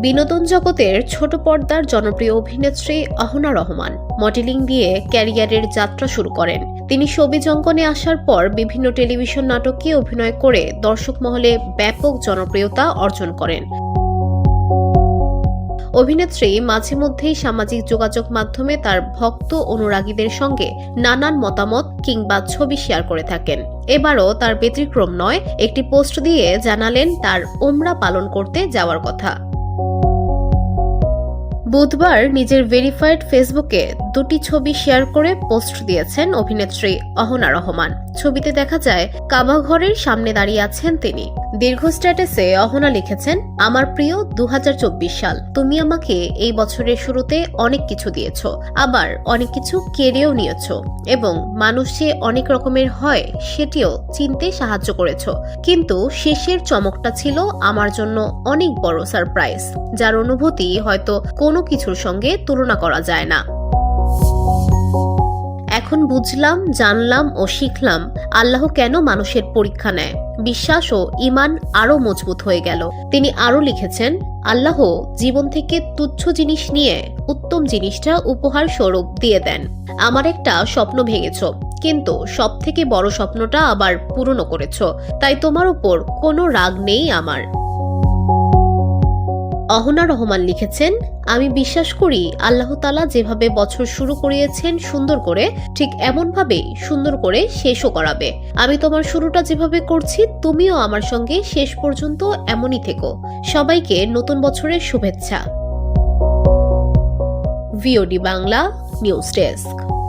বিনোদন জগতের ছোট পর্দার জনপ্রিয় অভিনেত্রী আহনা রহমান মডেলিং দিয়ে ক্যারিয়ারের যাত্রা শুরু করেন। তিনি ছবি জঙ্গনে আসার পর বিভিন্ন টেলিভিশন নাটকে অভিনয় করে দর্শক মহলে ব্যাপক জনপ্রিয়তা অর্জন করেন। অভিনেত্রী মাঝে মধ্যেই সামাজিক যোগাযোগ মাধ্যমে তার ভক্ত অনুরাগীদের সঙ্গে নানান মতামত কিংবা ছবি শেয়ার করে থাকেন। এবারও তার ব্যতিক্রম নয়, একটি পোস্ট দিয়ে জানালেন তার ওমরা পালন করতে যাওয়ার কথা। বুধবার নিজের ভেরিফাইড ফেসবুকে দুটি ছবি শেয়ার করে পোস্ট দিয়েছেন অভিনেত্রী অহনা রহমান। ছবিতে দেখা যায় কাবা ঘরের সামনে দাঁড়িয়ে আছেন তিনি। দীর্ঘ স্ট্যাটাসে অহনা লিখেছেন, আমার প্রিয় দু হাজার চব্বিশ সাল। তুমি আমাকে এই বছরের শুরুতে অনেক কিছু দিয়েছ, আবার অনেক কিছু কেড়েও নিয়েছ এবং মানুষ যে অনেক রকমের হয়, সেটিও চিনতে সাহায্য করেছ। কিন্তু শেষের চমকটা ছিল আমার জন্য অনেক বড় সারপ্রাইজ, যার অনুভূতি হয়তো কোনো কিছুর সঙ্গে তুলনা করা যায় না। এখন বুঝলাম, জানলাম ও শিখলাম, আল্লাহ কেন মানুষের পরীক্ষা নেয়? বিশ্বাস ও ইমান আরও মজবুত হয়ে গেল। তিনি আরও লিখেছেন, আল্লাহ জীবন থেকে তুচ্ছ জিনিস নিয়ে উত্তম জিনিসটা উপহার স্বরূপ দিয়ে দেন। আমার একটা স্বপ্ন ভেঙেছ, কিন্তু সব থেকে বড় স্বপ্নটা আবার পূরণ করেছ। তাই তোমার উপর কোনো রাগ নেই আমার। অহনা রহমান লিখেছেন, আমি বিশ্বাস করি আল্লাহ তালা যেভাবে বছর শুরু করিয়েছেন সুন্দর করে, ঠিক এমনভাবেই সুন্দর করে শেষও করাবে। আমি তোমার শুরুটা যেভাবে করছি, তুমিও আমার সঙ্গে শেষ পর্যন্ত এমনই থেকো। সবাইকে নতুন বছরের শুভেচ্ছা। VOD Bangla news desk.